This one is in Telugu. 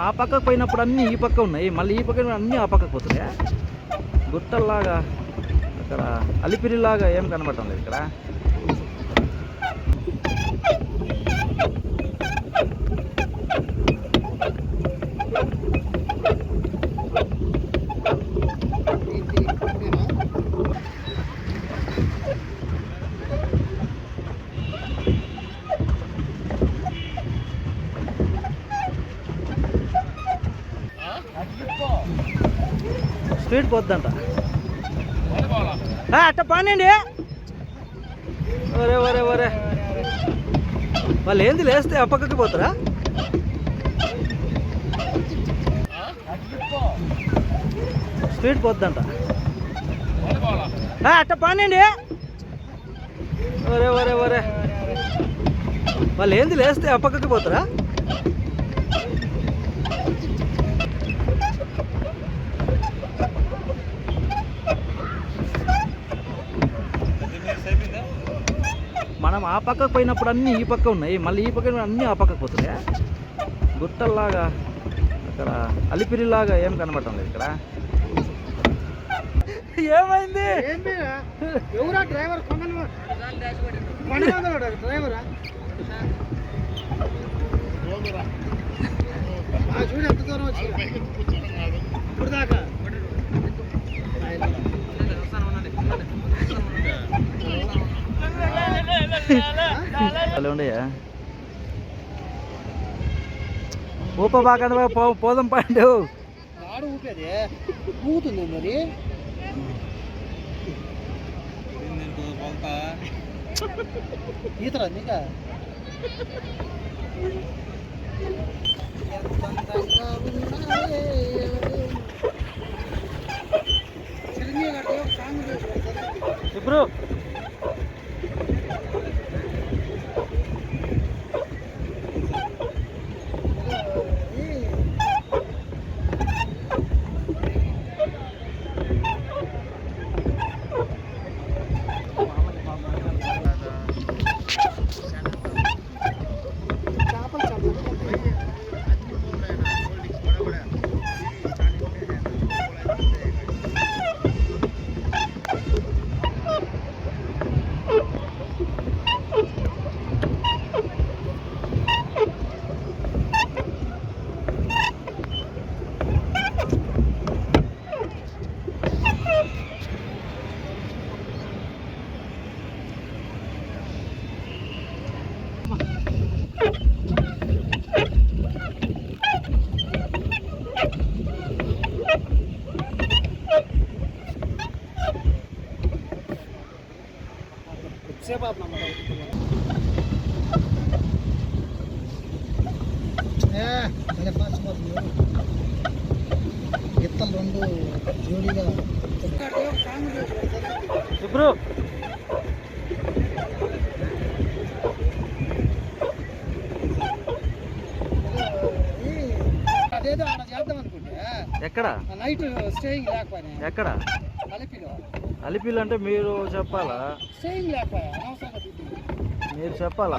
ఆ పక్కకు పోయినప్పుడు అన్నీ ఈ పక్క ఉన్నాయి. మళ్ళీ ఈ పక్క అన్నీ ఆ పక్కకు పోతున్నాయా? గుట్టల్లాగా అక్కడ అలిపిరిలాగా ఏం కనబడటం లేదు ఇక్కడ. స్పీడ్ పోద్దంట. అట్ట పానండి. ఒరే ఒరే ఒరే. వాళ్ళు ఏంది లేస్తే ఆ పక్కకి పోతారా? స్పీడ్ పోద్దంట. అట్ట పానండి. ఒరే ఒరే ఒరే. వాళ్ళు ఏంది లేస్తే ఆ పక్కకి పోతారా మనం ఆ పక్కకు పోయినప్పుడు అన్నీ ఈ పక్క ఉన్నాయి. మళ్ళీ ఈ పక్క అన్నీ ఆ పక్కకు పోతున్నాయా? గుట్టల్లాగా అక్కడ అలిపిరిలాగా ఏం కనబడటం లేదు ఇక్కడ. ఏమైంది? ఎవరా డ్రైవర్? డ్రైవరా? చూడు ఎంత దూరం వచ్చి ఇప్పుడు దాకా ఉండయా ఊప బాగా పోదాం పండు. ఊగుతుంది మరి. ఈతరా నీక? ఇప్పుడు సేపు ఆపనమ్మా గిత్తలు రెండు జోడీగా ఇప్పుడు చేద్దాం అనుకుంటే ఎక్కడ నైట్ స్టేయింగ్ లేకపోయినా ఎక్కడ అలిపిల్. అంటే మీరు చెప్పాలా. మీరు చెప్పాలా?